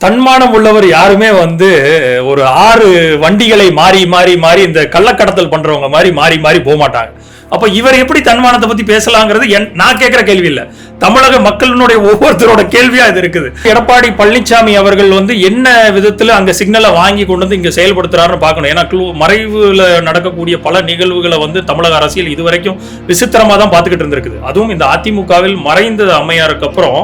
தன்மானம் உள்ளவர் யாருமே வந்து ஒரு ஆறு வண்டிகளை மாறி மாறி மாறி இந்த கள்ளக்கடத்தல் பண்றவங்க மாதிரி மாறி மாறி போக மாட்டாங்க அப்ப இவர் எப்படி தன்மானத்தை பத்தி பேசலாங்கிறது என்- நான் கேட்கிற கேள்வி இல்ல. தமிழக மக்களினுடைய ஒவ்வொருத்தரோட கேள்வியா இது இருக்குது. எடப்பாடி பழனிசாமி அவர்கள் வந்து என்ன விதத்துல அங்க சிக்னலை வாங்கி கொண்டு வந்து இங்க செயல்படுத்துறாருன்னு பார்க்கணும். ஏன்னா க்ளூ மறைவுல நடக்கக்கூடிய பல நிகழ்வுகளை வந்து தமிழக அரசியல் இதுவரைக்கும் விசித்திரமா தான் பார்த்துக்கிட்டு இருந்திருக்குது. அதுவும் இந்த அதிமுகவில் மறைந்த அம்மையாருக்கு அப்புறம்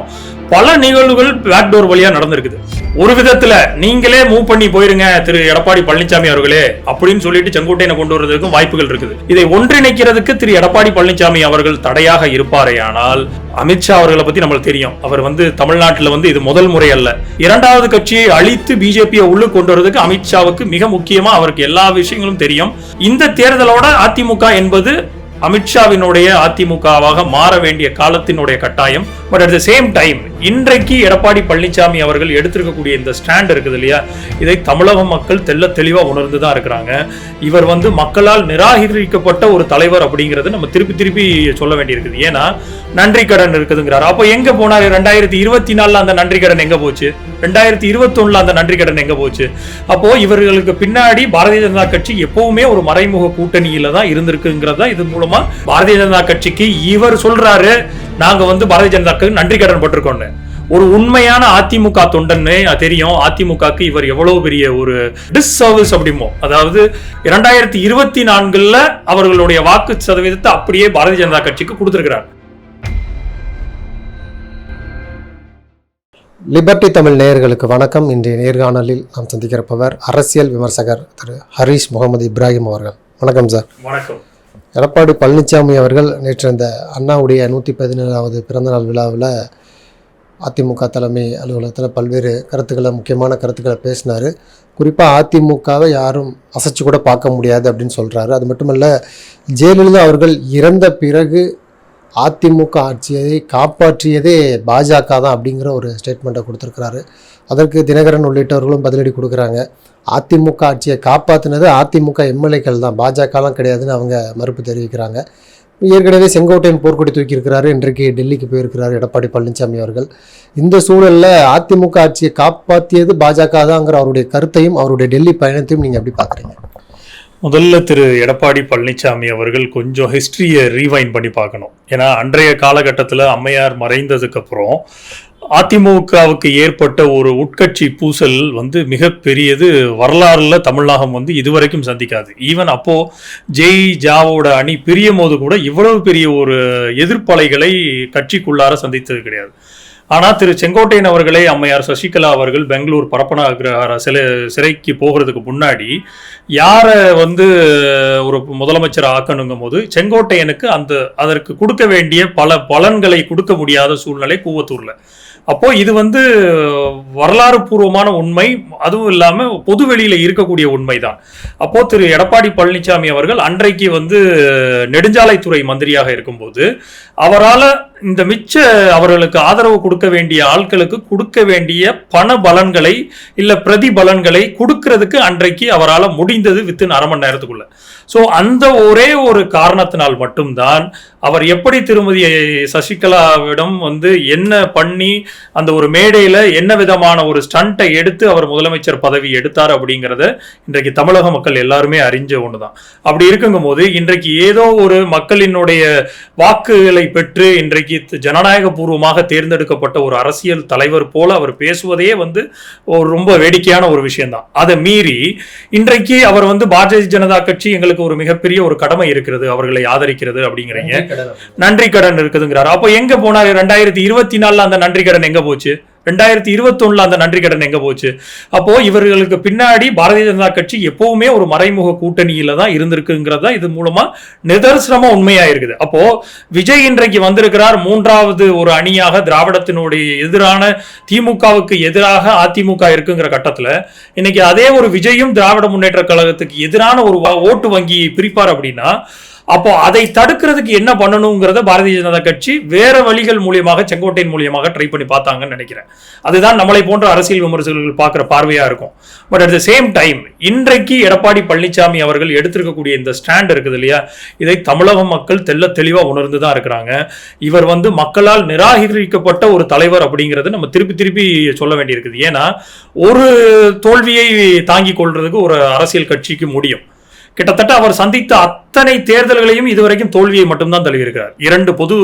பல நிகழ்வுகள் பேக்டோர் வழியா நடந்திருக்குது. ஒரு விதத்துல நீங்களே மூவ் பண்ணி போயிருங்க திரு எடப்பாடி பழனிசாமி அவர்களே அப்படின்னு சொல்லிட்டு செங்கோட்டையனை கொண்டு வருவதற்கும் வாய்ப்புகள் இருக்குது. இதை ஒன்றிணைக்கிறதுக்கு திரு எடப்பாடி பழனிசாமி அவர்கள் தடையாக இருப்பாரேயானால் அமித்ஷா அவர்களை பத்தி நம்மளுக்கு தெரியும். அவர் வந்து தமிழ்நாட்டில் வந்து இது முதல் முறை அல்ல. இரண்டாவது கட்சியை அழித்து பிஜேபியை உள்ளு கொண்டு வரதுக்கு அமித்ஷாவுக்கு மிக முக்கியமா அவருக்கு எல்லா விஷயங்களும் தெரியும். இந்த தேர்தலோட அதிமுக என்பது அமித்ஷாவினுடைய அதிமுகவாக மாற வேண்டிய காலத்தினுடைய கட்டாயம். But at the same time இன்றைக்கு எடப்பாடி பழனிசாமி அவர்கள் எடுத்திருக்கக்கூடிய இந்த ஸ்டாண்ட் இருக்குது இல்லையா? இதை தமிழக மக்கள் தெல்ல தெளிவா உணர்ந்து தான் இருக்கிறாங்க. இவர் வந்து மக்களால் நிராகரிக்கப்பட்ட ஒரு தலைவர் அப்படிங்கிறது நம்ம திருப்பி திருப்பி சொல்ல வேண்டியிருக்குது. ஏன்னா நன்றி கடன் இருக்குதுங்கிறாரு. அப்போ எங்க போனார்? ரெண்டாயிரத்தி இருபத்தி நாலில் அந்த நன்றி கடன் எங்க போச்சு? ரெண்டாயிரத்தி இருபத்தொன்னுல அந்த நன்றி கடன் எங்க போச்சு? அப்போ இவர்களுக்கு பின்னாடி பாரதிய ஜனதா கட்சி எப்பவுமே ஒரு மறைமுக கூட்டணியில தான் இருந்திருக்குங்கிறது தான் இது மூலமா பாரதிய ஜனதா கட்சிக்கு இவர் சொல்றாரு. நாங்க வந்து பாரதிய ஜனதாக்கு நன்றி கடன் பட்டிருக்கோம்னு. ஒரு உண்மையான அதிமுக தொண்டன்னு தெரியும். அதிமுகக்கு இவர் எவ்வளவு பெரிய ஒரு டிஸ்சர்வீஸ் அப்படிமோ. அதாவது இரண்டாயிரத்தி இருபத்தி நான்குல அவர்களுடைய வாக்கு சதவீதத்தை அப்படியே பாரதிய ஜனதா கட்சிக்கு கொடுத்திருக்கிறார். லிபர்டி தமிழ் நேயர்களுக்கு வணக்கம். இன்றைய நேர்காணலில் நாம் சந்திக்கிறப்பவர் அரசியல் விமர்சகர் திரு ஹரீஷ் முகமது இப்ராஹிம் அவர்கள். வணக்கம் சார். வணக்கம். எடப்பாடி பழனிசாமி அவர்கள் நேற்று இந்த அண்ணாவுடைய நூற்றி பதினேழாவது பிறந்தநாள் விழாவில் அதிமுக தலைமை அலுவலகத்தில் பல்வேறு கருத்துக்களை முக்கியமான கருத்துக்களை பேசினார். குறிப்பாக அதிமுகவை யாரும் அசைச்சு கூட பார்க்க முடியாது அப்படின்னு சொல்கிறாரு அது மட்டுமல்ல ஜெயலலிதா அவர்கள் இறந்த பிறகு அதிமுக ஆட்சியை காப்பாற்றியதே பாஜக தான் அப்படிங்கிற ஒரு ஸ்டேட்மெண்ட்டை கொடுத்துருக்கிறாரு. அதற்கு தினகரன் உள்ளிட்டவர்களும் பதிலடி கொடுக்குறாங்க. அதிமுக ஆட்சியை காப்பாற்றினது அதிமுக எம்எல்ஏக்கள் தான். பாஜகலாம் கிடையாதுன்னு அவங்க மறுப்பு தெரிவிக்கிறாங்க. ஏற்கனவே செங்கோட்டையன் போர்க்கொடி தூக்கியிருக்கிறாரு. இன்றைக்கு டெல்லிக்கு போயிருக்கிறார் எடப்பாடி பழனிசாமி அவர்கள். இந்த சூழலில் அதிமுக ஆட்சியை காப்பாற்றியது பாஜக தாங்கிற அவருடைய கருத்தையும் அவருடைய டெல்லி பயணத்தையும் நீங்கள் எப்படி பார்க்குறீங்க? முதல்ல திரு எடப்பாடி பழனிசாமி அவர்கள் கொஞ்சம் ஹிஸ்ட்ரியை ரீவைன் பண்ணி பார்க்கணும். ஏன்னா அன்றைய காலகட்டத்தில் அம்மையார் மறைந்ததுக்கப்புறம் அதிமுகவுக்கு ஏற்பட்ட ஒரு உட்கட்சி பூசல் வந்து மிகப்பெரியது வரலாறுல தமிழ்நாகம் வந்து இதுவரைக்கும் சந்திக்காது. ஈவன் அப்போ ஜெய் ஜாவோட அணி பிரியும் போது கூட இவ்வளவு பெரிய ஒரு எதிர்ப்பலைகளை கட்சிக்குள்ளார சந்தித்தது கிடையாது. ஆனால் திரு செங்கோட்டையன் அவர்களே அம்மையார் சசிகலா அவர்கள் பெங்களூர் பரப்பன சில சிலை சிறைக்கு போகிறதுக்கு முன்னாடி யாரை வந்து ஒரு முதலமைச்சர் ஆக்கணுங்கும் போது செங்கோட்டையனுக்கு அந்த அதற்கு கொடுக்க வேண்டிய பல பலன்களை கொடுக்க முடியாத சூழ்நிலை கூவத்தூரில். அப்போ இது வந்து வரலாறு பூர்வமான உண்மை அதுவும் இல்லாமல் பொது வெளியில் இருக்கக்கூடிய உண்மை தான் அப்போ திரு எடப்பாடி பழனிசாமி அவர்கள் அன்றைக்கு வந்து நெடுஞ்சாலைத்துறை மந்திரியாக இருக்கும்போது அவரால் இந்த மிச்ச அவர்களுக்கு ஆதரவு கொடுக்க வேண்டிய ஆட்களுக்கு கொடுக்க வேண்டிய பண பலன்களை இல்லை பிரதி பலன்களை கொடுக்கறதுக்கு அன்றைக்கு அவரால் முடிந்தது வித்தின் அரை மணி நேரத்துக்குள்ள. ஸோ அந்த ஒரே ஒரு காரணத்தினால் மட்டும்தான் அவர் எப்படி திருமதி சசிகலாவிடம் வந்து என்ன பண்ணி அந்த ஒரு மேடையில் என்ன விதமான ஒரு ஸ்டண்ட்டை எடுத்து அவர் முதலமைச்சர் பதவி எடுத்தார் அப்படிங்கிறத இன்றைக்கு தமிழக மக்கள் எல்லாருமே அறிஞ்ச ஒன்று தான் அப்படி இருக்குங்கும் போது இன்றைக்கு ஏதோ ஒரு மக்களினுடைய வாக்குகளை பெற்று இன்றைக்கு ஜனநாயக பூர்வமாக தேர்ந்தெடுக்கப்பட்ட ஒரு அரசியல் தலைவர் போல அவர் பேசுவதே வந்து ஒரு ரொம்ப வேடிக்கையான ஒரு விஷயம்தான். அதை மீறி இன்றைக்கு அவர் வந்து பாரதிய ஜனதா கட்சி எங்களுக்கு ஒரு மிகப்பெரிய ஒரு கடமை இருக்கிறது அவர்களை ஆதரிக்கிறது அப்படிங்கிறீங்க. நன்றி கடன் இருக்குதுங்கிறாரு. அப்போ எங்க போனாரு? ரெண்டாயிரத்தி இருபத்தி நாலுல அந்த நன்றி கடன் எங்க போச்சு? ரெண்டாயிரத்தி இருபத்தொன்னுல அந்த நன்றி கடன் எங்க போச்சு? அப்போ இவர்களுக்கு பின்னாடி பாரதிய ஜனதா கட்சி எப்பவுமே ஒரு மறைமுக கூட்டணியில தான் இருந்திருக்குங்கிறதா இது மூலமா நிதர்சனமா உண்மையா இருக்குது அப்போ விஜய் இன்றைக்கு வந்திருக்கிறார் மூன்றாவது ஒரு அணியாக திராவிடத்தினுடைய எதிரான திமுகவுக்கு எதிராக அதிமுக இருக்குங்கிற கட்டத்துல. இன்னைக்கு அதே ஒரு விஜயும் திராவிட முன்னேற்ற கழகத்துக்கு எதிரான ஒரு ஓட்டு வங்கியை பிரிப்பார் அப்படின்னா அப்போ அதை தடுக்கிறதுக்கு என்ன பண்ணணுங்கிறத பாரதிய ஜனதா கட்சி வேற வழிகள் மூலியமாக செங்கோட்டையின் மூலியமாக ட்ரை பண்ணி பார்த்தாங்கன்னு நினைக்கிறேன். அதுதான் நம்மளை போன்ற அரசியல் விமர்சகர்கள் பார்க்குற பார்வையா இருக்கும். But at the same time இன்றைக்கு எடப்பாடி பழனிசாமி அவர்கள் எடுத்திருக்கக்கூடிய இந்த ஸ்டாண்ட் இருக்குது இல்லையா? இதை தமிழக மக்கள் தெல்ல தெளிவா உணர்ந்து தான் இருக்கிறாங்க. இவர் வந்து மக்களால் நிராகரிக்கப்பட்ட ஒரு தலைவர் அப்படிங்கிறது நம்ம திருப்பி திருப்பி சொல்ல வேண்டியிருக்குது. ஏன்னா ஒரு தோல்வியை தாங்கிக் கொள்றதுக்கு ஒரு அரசியல் கட்சிக்கு முடியும். கிட்டத்தட்ட அவர் சந்தித்த அத்தனை தேர்தல்களையும் இதுவரைக்கும் தோல்வியை மட்டும்தான் தழுவியிருக்கிறார். இரண்டு பொது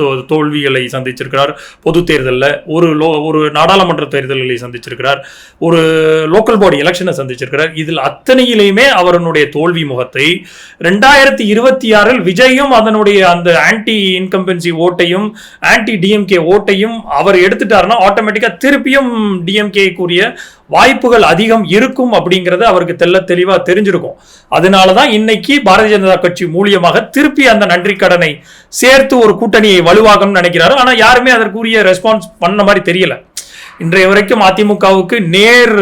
தோ- தோல்விகளை சந்திச்சிருக்கிறார். பொது தேர்தலில் ஒரு லோ ஒரு நாடாளுமன்ற தேர்தல்களை சந்திச்சிருக்கிறார். ஒரு லோக்கல் பாடி எலெக்ஷனை சந்திச்சிருக்கிறார். இதில் அத்தனையிலையுமே அவருடைய தோல்வி முகத்தை ரெண்டாயிரத்தி இருபத்தி ஆறில் விஜயும் அதனுடைய அந்த ஆன்டி இன்கம்பன்சி ஓட்டையும் ஆன்டி டிஎம்கே ஓட்டையும் அவர் எடுத்துட்டாருன்னா ஆட்டோமேட்டிக்காக திருப்பியும் டிஎம்கேக்குரிய வாய்ப்புகள் அதிகம் இருக்கும் அப்படிங்கிறது அவருக்கு தெள்ள தெளிவாக தெரிஞ்சிருக்கும். அதனால தான் இன்னைக்கு பாரதிய ஜனதா கட்சி மூலியமாக திருப்பி அந்த நன்றி கடனை சேர்த்து ஒரு கூட்டணியை வலுவாகணும்னு நினைக்கிறாரு. ஆனால் யாருமே அதற்குரிய ரெஸ்பான்ஸ் பண்ண மாதிரி தெரியல. இன்றைய வரைக்கும் அதிமுகவுக்கு நேர்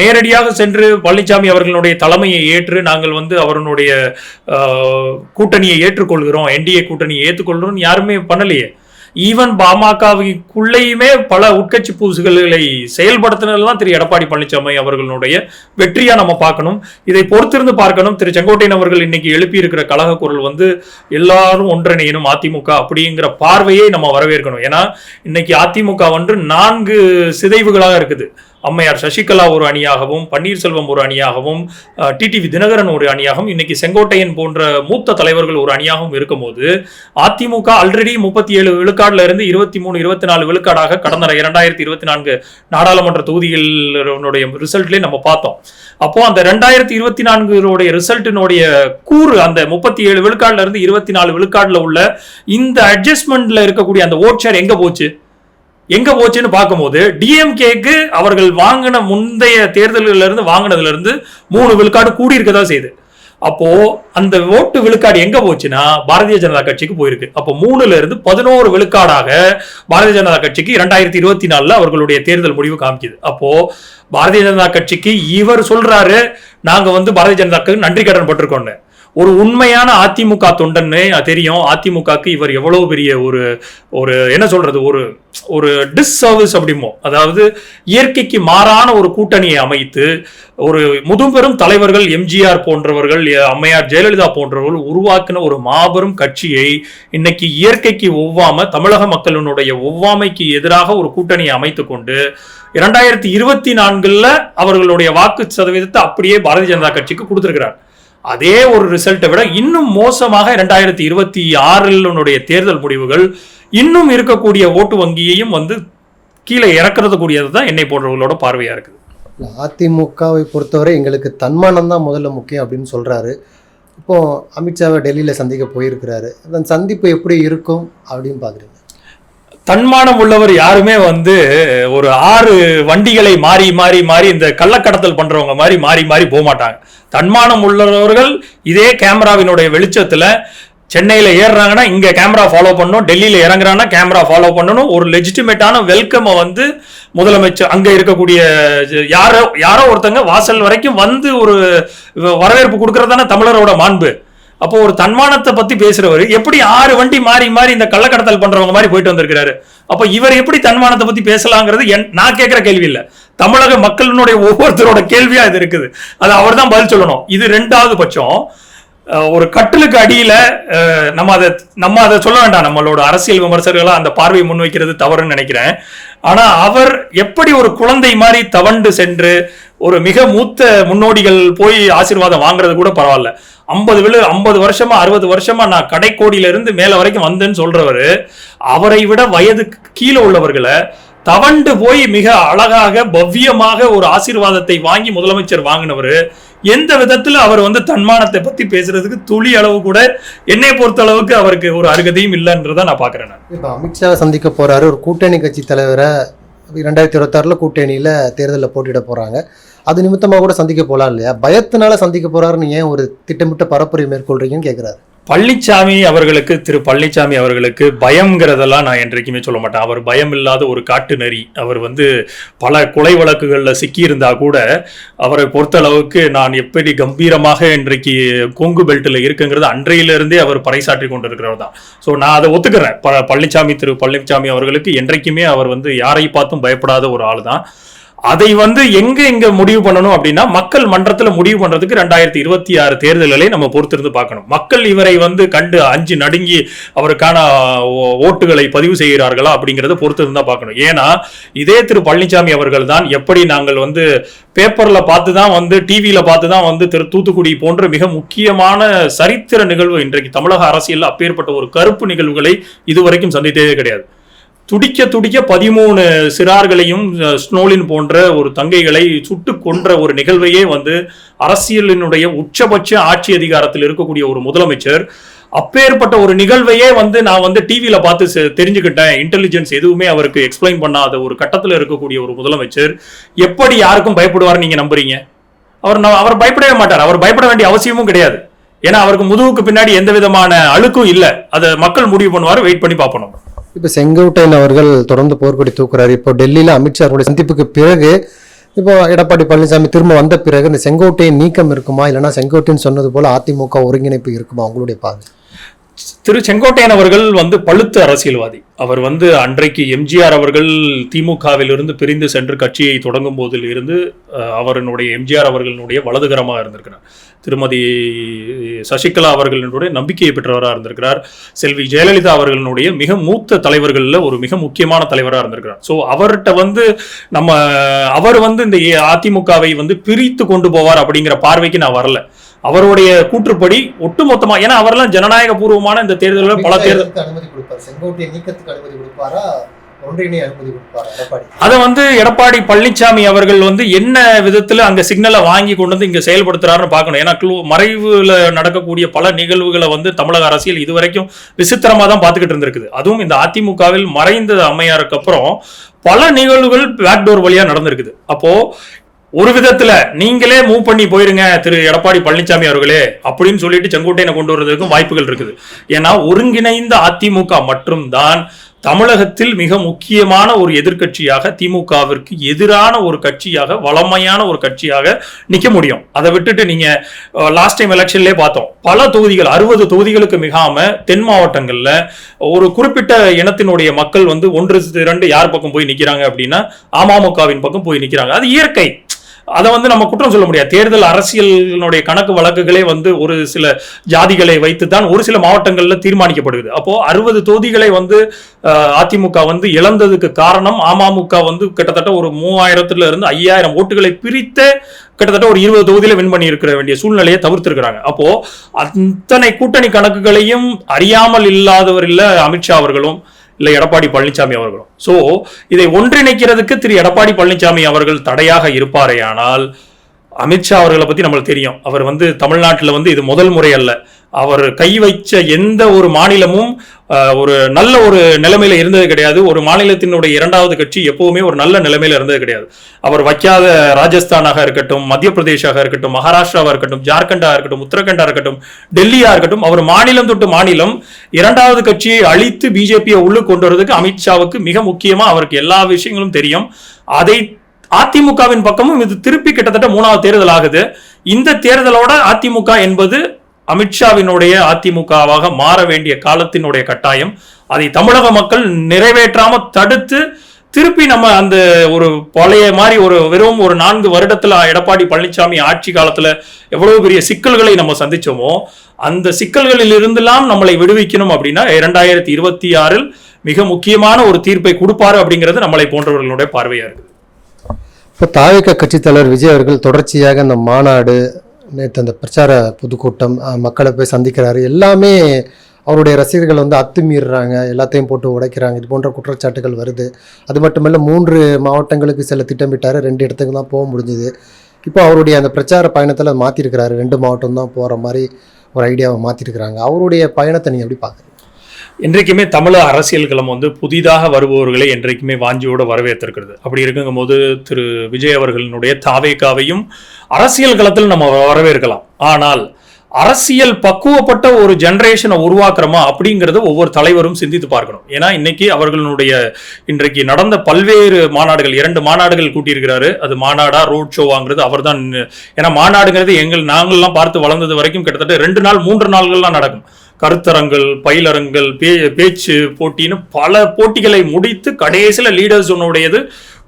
நேரடியாக சென்று பழனிசாமி அவர்களுடைய தலைமையை ஏற்று நாங்கள் வந்து அவருடைய கூட்டணியை ஏற்றுக்கொள்கிறோம். என்டிஏ கூட்டணியை ஏற்றுக்கொள்கிறோம் யாருமே பண்ணலையே. ஈவன் பாமகவுக்குள்ளேயுமே பல உட்கட்சி பூசுகளை செயல்படுத்தினதுலாம் திரு எடப்பாடி பழனிசாமி அவர்களுடைய வெற்றியா நம்ம பார்க்கணும். இதை பொறுத்திருந்து பார்க்கணும். திரு செங்கோட்டையன் அவர்கள் இன்னைக்கு எழுப்பி இருக்கிற கழக குரல் வந்து எல்லாரும் ஒன்றிணையணும் அதிமுக அப்படிங்கிற பார்வையை நம்ம வரவேற்கணும். ஏன்னா இன்னைக்கு அதிமுக வந்து நான்கு சிதைவுகளாக இருக்குது. அம்மையார் சசிகலா ஒரு அணியாகவும் பன்னீர்செல்வம் ஒரு அணியாகவும் டிடிவி தினகரன் ஒரு அணியாகவும் இன்னைக்கு செங்கோட்டையன் போன்ற மூத்த தலைவர்கள் ஒரு அணியாகவும் இருக்கும்போது அதிமுக ஆல்ரெடி முப்பத்தி ஏழு விழுக்காடுல இருந்து இருபத்தி மூணு இருபத்தி நாலு விழுக்காடாக கடந்த இரண்டாயிரத்தி இருபத்தி நான்கு நாடாளுமன்ற தொகுதிகளுடைய ரிசல்ட்லேயே நம்ம பார்த்தோம். அப்போ அந்த ரெண்டாயிரத்தி இருபத்தி நான்குடைய ரிசல்ட்டினுடைய கூறு அந்த முப்பத்தி ஏழு விழுக்காடுல இருந்து இருபத்தி நாலு விழுக்காடுல உள்ள இந்த அட்ஜஸ்ட்மெண்ட்ல இருக்கக்கூடிய அந்த ஓட் ஷேர் எங்க போச்சு? எங்க போச்சுன்னு பார்க்கும்போது டிஎம்கேக்கு அவர்கள் வாங்கின முந்தைய தேர்தல்கள்ல இருந்து வாங்கினதுல இருந்து மூணு விழுக்காடு கூடி இருக்கதா செய்யுது அப்போ அந்த ஓட்டு விழுக்காடு எங்க போச்சுன்னா பாரதிய ஜனதா கட்சிக்கு போயிருக்கு. அப்போ மூணுல இருந்து பதினோரு விழுக்காடாக பாரதிய ஜனதா கட்சிக்கு இரண்டாயிரத்தி இருபத்தி நாலுல அவர்களுடைய தேர்தல் முடிவு காமிக்குது. அப்போ பாரதிய ஜனதா கட்சிக்கு இவர் சொல்றாரு நாங்க வந்து பாரதிய ஜனதாக்கு நன்றி கடன் பட்டிருக்கோம்னு. ஒரு உண்மையான அதிமுக தொண்டன்னு தெரியும். அதிமுகக்கு இவர் எவ்வளோ பெரிய ஒரு ஒரு என்ன சொல்றது ஒரு ஒரு டிஸ்சர்வீஸ் அப்படிமோ. அதாவது இயற்கைக்கு மாறான ஒரு கூட்டணியை அமைத்து ஒரு முதுபெரும் தலைவர்கள் எம்ஜிஆர் போன்றவர்கள் அம்மையார் ஜெயலலிதா போன்றவர்கள் உருவாக்கின ஒரு மாபெரும் கட்சியை இன்னைக்கு இயற்கைக்கு ஒவ்வாம தமிழக மக்களினுடைய ஒவ்வாமைக்கு எதிராக ஒரு கூட்டணியை அமைத்து கொண்டு இரண்டாயிரத்தி இருபத்தி நான்குல அவர்களுடைய வாக்கு சதவீதத்தை அப்படியே பாரதிய ஜனதா கட்சிக்கு கொடுத்திருக்கிறார். அதே ஒரு ரிசல்ட்டை விட இன்னும் மோசமாக இரண்டாயிரத்தி இருபத்தி ஆறினுடைய தேர்தல் முடிவுகள் இன்னும் இருக்கக்கூடிய ஓட்டு வங்கியையும் வந்து கீழே இறக்கிறது கூடியது தான் என்னை போன்றவர்களோட பார்வையாக இருக்குது. அதிமுகவை பொறுத்தவரை எங்களுக்கு தன்மானம் தான் முதல்ல முக்கியம் அப்படின்னு சொல்கிறாரு இப்போ அமித்ஷாவை டெல்லியில் சந்திக்க போயிருக்கிறாரு. அந்த சந்திப்பு எப்படி இருக்கும் அப்படின்னு பார்க்குறேன் தன்மானம் உள்ளவர் யாருமே வந்து ஒரு ஆறு வண்டிகளை மாறி மாறி மாறி இந்த கள்ளக்கடத்தல் பண்றவங்க மாதிரி மாறி மாறி போக மாட்டாங்க தன்மானம் உள்ளவர்கள் இதே கேமராவினுடைய வெளிச்சத்துல சென்னையில் ஏறுறாங்கன்னா இங்கே கேமரா ஃபாலோ பண்ணணும் டெல்லியில் இறங்குறாங்கன்னா கேமரா ஃபாலோ பண்ணணும். ஒரு லெஜிட்டிமேட்டான வெல்கமை வந்து முதலமைச்சர் அங்கே இருக்கக்கூடிய யாரோ யாரோ ஒருத்தங்க வாசல் வரைக்கும் வந்து ஒரு வரவேற்பு கொடுக்கறதான தமிழரோட மாண்பு. அப்போ ஒரு தன்மானத்தை பத்தி பேசுறவர் எப்படி ஆறு வண்டி மாறி மாறி இந்த கள்ளக்கடத்தல் பண்றவங்க மாதிரி போயிட்டு வந்திருக்கிறாரு? அப்போ இவர் எப்படி தன்மானத்தை பத்தி பேசலாங்கிறது என் நான் கேட்கிற கேள்வி இல்லை. தமிழக மக்களினுடைய ஒவ்வொருத்தரோட கேள்வியா இது இருக்குது. அது அவர் தான் பதில் சொல்லணும். இது ரெண்டாவது பட்சம். ஒரு கட்டிலுக்கு அடியில நம்ம அதை நம்ம அதை சொல்ல வேண்டாம். நம்மளோட அரசியல் விமர்சகர்களா அந்த பார்வையை முன்வைக்கிறது தவறுன்னு நினைக்கிறேன். ஆனா அவர் எப்படி ஒரு குழந்தை மாதிரி தவண்டு சென்று ஒரு மிக மூத்த முன்னோடிகள் போய் ஆசீர்வாதம் வாங்குறது கூட பரவாயில்ல. ஐம்பது விழு ஐம்பது வருஷமா அறுபது வருஷமா நான் கடைக்கோடியில இருந்து மேல வரைக்கும் வந்தேன்னு சொல்றவர் அவரை விட வயதுக்கு கீழே உள்ளவர்களை தவண்டு போய் மிக அழகாக பவ்யமாக ஒரு ஆசீர்வாதத்தை வாங்கி முதலமைச்சர் வாங்கினவர் எந்த விதத்துல அவர் வந்து தன்மானத்தை பத்தி பேசுறதுக்கு துளி அளவு கூட என்னை பொறுத்த அளவுக்கு அவருக்கு ஒரு அருகதையும் இல்லைன்றதை நான் பாக்குறேன் இப்போ அமித்ஷா சந்திக்க போறாரு ஒரு கூட்டணி கட்சி தலைவரை ரெண்டாயிரத்தி இருபத்தாறுல கூட்டணியில் தேர்தலில் போட்டியிட போகிறாங்க அது நிமித்தமாக கூட சந்திக்க போகலாம் இல்லையா? பயத்தினால சந்திக்க போறாருன்னு ஏன் ஒரு திட்டமிட்ட பரப்புரை மேற்கொள்றீங்கன்னு கேட்குறாரு பழனிசாமி அவர்களுக்கு திரு பழனிசாமி அவர்களுக்கு பயம்ங்கிறதெல்லாம் நான் என்றைக்குமே சொல்ல மாட்டேன். அவர் பயம் இல்லாத ஒரு காட்டு நரி. அவர் வந்து பல கொலை வழக்குகளில் சிக்கியிருந்தா கூட அவரை பொறுத்தளவுக்கு நான் எப்படி கம்பீரமாக இன்றைக்கு கொங்கு பெல்ட்டில் இருக்குங்கிறது அன்றையிலிருந்தே அவர் பறைசாற்றி கொண்டிருக்கிறவர் தான். ஸோ நான் அதை ஒத்துக்கிறேன். ப பழனிசாமி திரு பழனிசாமி அவர்களுக்கு என்றைக்குமே அவர் வந்து யாரை பார்த்தும் பயப்படாத ஒரு ஆள் தான் அதை வந்து எங்க எங்க முடிவு பண்ணணும் அப்படின்னா மக்கள் மன்றத்துல முடிவு பண்றதுக்கு ரெண்டாயிரத்தி இருபத்தி ஆறு தேர்தல்களை நம்ம பொறுத்திருந்து பார்க்கணும். மக்கள் இவரை வந்து கண்டு அஞ்சு நடுங்கி அவருக்கான ஓ- ஓட்டுகளை பதிவு செய்கிறார்களா அப்படிங்கறத பொறுத்திருந்து தான் பார்க்கணும். ஏன்னா இதே திரு பழனிசாமி அவர்கள் தான் எப்படி நாங்கள் வந்து பேப்பர்ல பார்த்து தான் வந்து டிவியில பார்த்து தான் வந்து திரு தூத்துக்குடி போன்ற மிக முக்கியமான சரித்திர நிகழ்வு இன்றைக்கு தமிழக அரசியல் அப்பேற்பட்ட ஒரு கருப்பு நிகழ்வுகளை இதுவரைக்கும் சந்தித்ததே கிடையாது. துடிக்க துடிக்க பதிமூணு சிறார்களையும் ஸ்னோலின் போன்ற ஒரு தங்கைகளை சுட்டு கொன்ற ஒரு நிகழ்வையே வந்து அரசியலினுடைய உச்சபட்ச ஆட்சி அதிகாரத்தில் இருக்கக்கூடிய ஒரு முதலமைச்சர். அப்பேற்பட்ட ஒரு நிகழ்வையே வந்து நான் வந்து டிவியில பார்த்து செ- தெரிஞ்சுக்கிட்டேன். இன்டெலிஜென்ஸ் எதுவுமே அவருக்கு எக்ஸ்பிளைன் பண்ணாத ஒரு கட்டத்தில் இருக்கக்கூடிய ஒரு முதலமைச்சர். எப்படி யாருக்கும் பயப்படுவார் நீங்க நம்புறீங்க? அவர் நான் அவர் பயப்படவே மாட்டார். அவர் பயப்பட வேண்டிய அவசியமும் கிடையாது. ஏன்னா அவருக்கு முதுகுக்கு பின்னாடி எந்த விதமான அழுக்கும் இல்லை. அதை மக்கள் முடிவு பண்ணுவார் வெயிட் பண்ணி பார்ப்போம் இப்போ செங்கோட்டையன் அவர்கள் தொடர்ந்து போர்க்கொடி தூக்குறாரு. இப்போ டெல்லியில் அமித்ஷாருடைய சந்திப்புக்கு பிறகு இப்போ எடப்பாடி பழனிசாமி திரும்ப வந்த பிறகு இந்த செங்கோட்டையின் நீக்கம் இருக்குமா? இல்லைன்னா செங்கோட்டையன் சொன்னது போல அதிமுக ஒருங்கிணைப்பு இருக்குமா? உங்களுடைய பார்வை. திரு செங்கோட்டையன் அவர்கள் வந்து பழுத்த அரசியல்வாதி. அவர் வந்து அன்றைக்கு எம்ஜிஆர் அவர்கள் திமுகவில் இருந்து பிரிந்து சென்று கட்சியை தொடங்கும் போதில் இருந்து அவரனுடைய எம்ஜிஆர் அவர்களுடைய வலதுகரமாக இருந்திருக்கிறார். திருமதி சசிகலா அவர்களினுடைய நம்பிக்கையை பெற்றவராக இருந்திருக்கிறார். செல்வி ஜெயலலிதா அவர்களினுடைய மிக மூத்த தலைவர்களில் ஒரு மிக முக்கியமான தலைவராக இருந்திருக்கிறார். ஸோ அவர்கிட்ட வந்து நம்ம அவர் வந்து இந்த அதிமுகவை வந்து பிரித்து கொண்டு போவார் அப்படிங்கிற பார்வைக்கு நான் வரல. அவருடைய கூற்றுப்படி ஒட்டுமொத்தமா ஏன்னா அவரெல்லாம் ஜனநாயக பூர்வமான இந்த தேர்தலில் பல தேர்தல் அனுமதி கொடுப்பாரு. செங்கோட்டையன் நீக்கத்துக்கு அனுமதி கொடுப்பாரா? அதை வந்து எடப்பாடி பழனிசாமி அவர்கள் வந்து என்ன விதத்துல அங்க சிக்னலை வாங்கி கொண்டு வந்து இங்க செயல்படுத்துறாருன்னு பார்க்கணும். ஏன்னா மறைவுல நடக்கக்கூடிய பல நிகழ்வுகளை வந்து தமிழக அரசியல் இதுவரைக்கும் விசித்திரமா தான் பார்த்துக்கிட்டு இருந்திருக்குது. அதுவும் இந்த அதிமுகவில் மறைந்த அம்மையாருக்கு அப்புறம் பல நிகழ்வுகள் பேக்டோர் வழியா நடந்திருக்குது. அப்போ ஒரு விதத்துல நீங்களே மூவ் பண்ணி போயிருங்க திரு எடப்பாடி பழனிசாமி அவர்களே அப்படின்னு சொல்லிட்டு செங்கோட்டையனை கொண்டு வர்றதுக்கும் வாய்ப்புகள் இருக்குது. ஏன்னா ஒருங்கிணைந்த அதிமுக மட்டும்தான் தமிழகத்தில் மிக முக்கியமான ஒரு எதிர்க்கட்சியாக திமுகவிற்கு எதிரான ஒரு கட்சியாக வளமையான ஒரு கட்சியாக நிற்க முடியும். அதை விட்டுட்டு நீங்க லாஸ்ட் டைம் எலெக்ஷன்லேயே பார்த்தோம். பல தொகுதிகள் அறுபது தொகுதிகளுக்கு மிகாம தென் மாவட்டங்களில் ஒரு குறிப்பிட்ட இனத்தினுடைய மக்கள் வந்து ஒன்று இரண்டு யார் பக்கம் போய் நிற்கிறாங்க அப்படின்னா அமமுகவின் பக்கம் போய் நிற்கிறாங்க அது இயற்கை. அதை வந்து நம்ம குற்றம் சொல்ல முடியாது. தேர்தல் அரசியலினுடைய கணக்கு வழக்குகளே வந்து ஒரு சில ஜாதிகளை வைத்து தான் ஒரு சில மாவட்டங்களில் தீர்மானிக்கப்படுது அப்போ அறுபது தொகுதிகளை வந்து அதிமுக வந்து இழந்ததுக்கு காரணம் அமமுக வந்து கிட்டத்தட்ட ஒரு மூவாயிரத்துல இருந்து ஐயாயிரம் ஓட்டுகளை பிரித்து கிட்டத்தட்ட ஒரு இருபது தொகுதியில வின் பண்ணி இருக்கிற வேண்டிய சூழ்நிலையை தவிர்த்திருக்கிறாங்க. அப்போ அத்தனை கூட்டணி கணக்குகளையும் அறியாமல் இல்லாதவர் இல்லை அமித்ஷா அவர்களும். இல்லை எடப்பாடி பழனிசாமி அவர்களும். ஸோ இதை ஒன்றிணைக்கிறதுக்கு திரு எடப்பாடி பழனிசாமி அவர்கள் தடையாக இருப்பாரேயானால் அமித்ஷா அவர்களை பற்றி நம்மளுக்கு தெரியும். அவர் வந்து தமிழ்நாட்டில் வந்து இது முதல் முறை அல்ல. அவர் கை வைச்ச எந்த ஒரு மாநிலமும் ஒரு நல்ல ஒரு நிலைமையில இருந்தது கிடையாது. ஒரு மாநிலத்தினுடைய இரண்டாவது கட்சி எப்பவுமே ஒரு நல்ல நிலைமையில இருந்தது கிடையாது. அவர் வைக்காத ராஜஸ்தானாக இருக்கட்டும் மத்திய பிரதேஷாக இருக்கட்டும் மகாராஷ்டிராவாக இருக்கட்டும் ஜார்க்கண்டாக இருக்கட்டும் உத்தரகண்டா இருக்கட்டும் டெல்லியா இருக்கட்டும் அவர் மாநிலம் தொட்டு மாநிலம் இரண்டாவது கட்சியை அழித்து பிஜேபியை உள்ளு கொண்டு வரதுக்கு அமித்ஷாவுக்கு மிக முக்கியமா அவருக்கு எல்லா விஷயங்களும் தெரியும். அதை அதிமுகவின் பக்கமும் இது திருப்பி கிட்டத்தட்ட மூணாவது தேர்தல் ஆகுது. இந்த தேர்தலோட அதிமுக என்பது அமித்ஷாவினுடைய அதிமுகவாக மாற வேண்டிய காலத்தினுடைய கட்டாயம். அதை தமிழக மக்கள் நிறைவேற்றாம தடுத்து திருப்பி நம்ம அந்த ஒரு பழைய மாதிரி ஒரு வெறும் ஒரு நான்கு வருடத்துல எடப்பாடி பழனிசாமி ஆட்சி காலத்துல எவ்வளவு பெரிய சிக்கல்களை நம்ம சந்திச்சோமோ அந்த சிக்கல்களில் இருந்தெல்லாம் நம்மளை விடுவிக்கணும் அப்படின்னா இரண்டாயிரத்தி இருபத்தி ஆறில் மிக முக்கியமான ஒரு தீர்ப்பை கொடுப்பாரு அப்படிங்கிறது நம்மளை போன்றவர்களுடைய பார்வையா இருக்குது இப்போ தாவேக கட்சித் தலைவர் விஜய் அவர்கள் தொடர்ச்சியாக இந்த மாநாடு நேற்று அந்த பிரச்சார பொதுக்கூட்டம் மக்களை போய் சந்திக்கிறாரு. எல்லாமே அவருடைய ரசிகர்கள் வந்து அத்துமீறுறாங்க. எல்லாத்தையும் போட்டு உடைக்கிறாங்க. இது போன்ற குற்றச்சாட்டுகள் வருது. அது மட்டுமல்ல மூன்று மாவட்டங்களுக்கு செல்ல திட்டமிட்டார். ரெண்டு இடத்துக்கு தான் போக முடிஞ்சுது. இப்போ அவருடைய அந்த பிரச்சார பயணத்தில் மாற்றிருக்கிறாரு ரெண்டு மாவட்டம் தான் போகிற மாதிரி ஒரு ஐடியாவை மாற்றிருக்கிறாங்க அவருடைய பயணத்தை நீங்கள் எப்படி பார்க்குறீங்க என்றைக்குமே தமிழக அரசியல் களம் வந்து புதிதாக வருபவர்களை என்றைக்குமே வாஞ்சியோட வரவேற்றிருக்கிறது. அப்படி இருக்குங்கும் போது திரு விஜய் அவர்களினுடைய தாவேக்காவையும் அரசியல் களத்தில் நம்ம வரவேற்கலாம். ஆனால் அரசியல் பக்குவப்பட்ட ஒரு ஜென்ரேஷனை உருவாக்குறோமா அப்படிங்கிறத ஒவ்வொரு தலைவரும் சிந்தித்து பார்க்கணும். ஏன்னா இன்னைக்கு அவர்களுடைய இன்றைக்கு நடந்த பல்வேறு மாநாடுகள் இரண்டு மாநாடுகள் கூட்டியிருக்கிறாரு. அது மாநாடா ரோட் ஷோவாங்கிறது அவர் தான் ஏன்னா மாநாடுங்கிறது எங்கள் நாங்கள்லாம் பார்த்து வளர்ந்தது வரைக்கும் கிட்டத்தட்ட ரெண்டு நாள் மூன்று நாள்கள்லாம் நடக்கும். கருத்தரங்கள் பயிலரங்கள் பே பேச்சு போட்டின்னு பல போட்டிகளை முடித்து கடைசியில் லீடர்ஸ் உன்னுடையது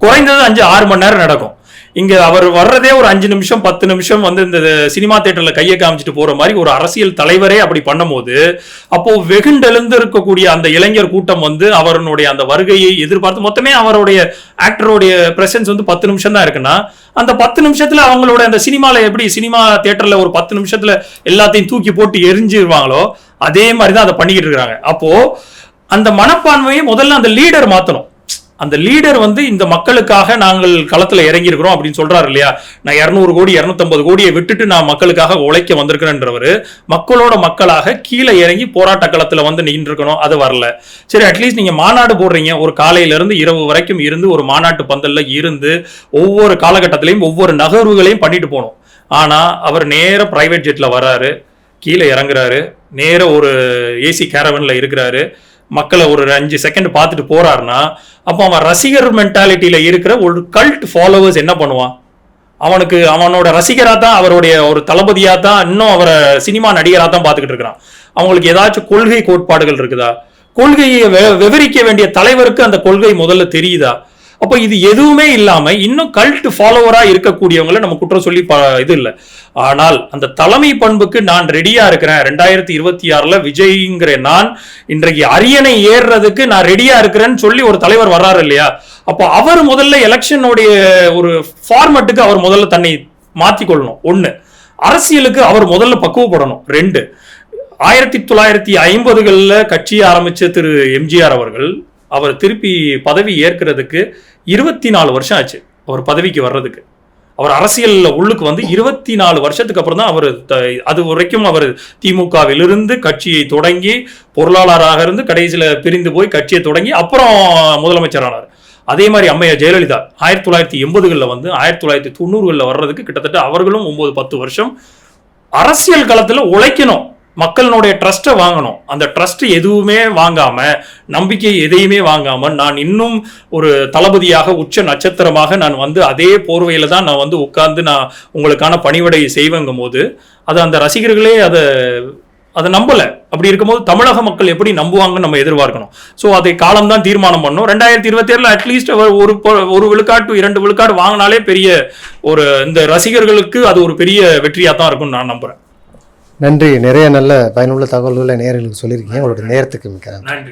குறைந்தது அஞ்சு ஆறு மணி நேரம் நடக்கும். இங்க அவர் வர்றதே ஒரு அஞ்சு நிமிஷம் பத்து நிமிஷம் வந்து இந்த சினிமா தேட்டர்ல கையை காமிச்சிட்டு போற மாதிரி ஒரு அரசியல் தலைவரே அப்படி பண்ணும்போது அப்போ வெகுண்டெழுந்து இருக்கக்கூடிய அந்த இளைஞர் கூட்டம் வந்து அவருடைய அந்த வருகையை எதிர்பார்த்து மொத்தமே அவருடைய ஆக்டருடைய பிரசன்ஸ் வந்து பத்து நிமிஷம் தான் இருக்குன்னா அந்த பத்து நிமிஷத்துல அவங்களோட அந்த சினிமால எப்படி சினிமா தேட்டர்ல ஒரு பத்து நிமிஷத்துல எல்லாத்தையும் தூக்கி போட்டு எரிஞ்சிருவாங்களோ அதே மாதிரி தான் அதை பண்ணிக்கிட்டு இருக்கிறாங்க. அப்போ அந்த மனப்பான்மையை முதல்ல அந்த லீடர் மாத்தணும். அந்த லீடர் வந்து இந்த மக்களுக்காக நாங்கள் களத்தில் இறங்கி இருக்கிறோம் அப்படின்னு சொல்றாரு இல்லையா? நான் இரநூறு கோடி இருநூத்தம்பது கோடியை விட்டுட்டு நான் மக்களுக்காக உழைக்க வந்திருக்கிறேன்றவர் மக்களோட மக்களாக கீழே இறங்கி போராட்ட களத்தில் வந்து நின்று இருக்கணும் அது வரல. சரி அட்லீஸ்ட் நீங்கள் மாநாடு போடுறீங்க. ஒரு காலையில இருந்து இரவு வரைக்கும் இருந்து ஒரு மாநாட்டு பந்தல்ல இருந்து ஒவ்வொரு காலகட்டத்திலையும் ஒவ்வொரு நகர்வுகளையும் பண்ணிட்டு போகணும். ஆனால் அவர் நேர பிரைவேட் ஜெட்டில் வர்றாரு கீழே இறங்குறாரு நேர ஒரு ஏசி கேரவனில் இருக்கிறாரு மக்களை ஒரு அஞ்சு செகண்ட் பார்த்துட்டு போறாருன்னா அப்போ அவன் ரசிகர் மென்டாலிட்டியில இருக்கிற ஒரு கல்ட் ஃபாலோவர்ஸ் என்ன பண்ணுவான்? அவனுக்கு அவனோட ரசிகராக தான் அவருடைய ஒரு தளபதியாக தான் இன்னும் அவரை சினிமா நடிகராக தான் பார்த்துக்கிட்டு இருக்கிறான். அவங்களுக்கு ஏதாச்சும் கொள்கை கோட்பாடுகள் இருக்குதா? கொள்கையை வெ- விவரிக்க வேண்டிய தலைவருக்கு அந்த கொள்கை முதல்ல தெரியுதா? அப்போ இது எதுவுமே இல்லாம இன்னும் கல்ட் ஃபாலோவரா இருக்கக்கூடியவங்களை நம்ம குற்றம் சொல்லி ப- இது இல்லை. ஆனால் அந்த தலைமை பண்புக்கு நான் ரெடியா இருக்கிறேன். ரெண்டாயிரத்தி இருபத்தி ஆறுல விஜய்ங்கிற நான் இன்றைக்கு அரியணை ஏறுறதுக்கு நான் ரெடியா இருக்கிறேன்னு சொல்லி ஒரு தலைவர் வர்றாரு இல்லையா? அப்போ அவர் முதல்ல எலெக்ஷனுடைய ஒரு ஃபார்மட்டுக்கு அவர் முதல்ல தன்னை மாத்திக்கொள்ளணும். ஒண்ணு அரசியலுக்கு அவர் முதல்ல பக்குவப்படணும். ரெண்டு ஆயிரத்தி தொள்ளாயிரத்தி ஐம்பதுகளில் கட்சியை ஆரம்பித்த திரு எம்ஜிஆர் அவர்கள் அவர் திருப்பி பதவி ஏற்கிறதுக்கு இருபத்தி நாலு வருஷம் ஆச்சு அவர் பதவிக்கு வர்றதுக்கு. அவர் அரசியலில் உள்ளுக்கு வந்து இருபத்தி நாலு வருஷத்துக்கு அப்புறம் தான் அவர் த- அது வரைக்கும் அவர் திமுகவிலிருந்து கட்சியை தொடங்கி பொருளாளராக இருந்து கடைசியில் பிரிந்து போய் கட்சியை தொடங்கி அப்புறம் முதலமைச்சரானார். அதே மாதிரி அம்மையா ஜெயலலிதா ஆயிரத்தி தொள்ளாயிரத்தி எண்பதுகளில் வந்து ஆயிரத்தி தொள்ளாயிரத்தி தொண்ணூறுகளில் வர்றதுக்கு கிட்டத்தட்ட அவர்களும் ஒம்பது பத்து வருஷம் அரசியல் களத்தில் உழைக்கணும். மக்களினுடைய ட்ரஸ்ட்டை வாங்கணும். அந்த ட்ரஸ்ட் எதுவுமே வாங்காம நம்பிக்கை எதையுமே வாங்காம நான் இன்னும் ஒரு தளபதியாக உச்ச நட்சத்திரமாக நான் வந்து அதே போர்வையில தான் நான் வந்து உட்கார்ந்து நான் உங்களுக்கான பணிவிடை செய்வேங்கும் போது அது அந்த ரசிகர்களே அதை அதை நம்பலை. அப்படி இருக்கும்போது தமிழக மக்கள் எப்படி நம்புவாங்கன்னு நம்ம எதிர்பார்க்கணும். ஸோ அதை காலம் தான் தீர்மானம் பண்ணும் ரெண்டாயிரத்தி இருபத்தி ஏழுல அட்லீஸ்ட் ஒரு பொ- ஒரு விழுக்காட்டு இரண்டு விழுக்காடு வாங்கினாலே பெரிய ஒரு இந்த ரசிகர்களுக்கு அது ஒரு பெரிய வெற்றியாக தான் இருக்கும்னு நான் நம்புறேன். நன்றி. நிறைய நல்ல பயனுள்ள தகவல்களை நேர்களுக்கு சொல்லியிருக்கீங்க. உங்களுடைய நேரத்துக்கு மிக்க நன்றி.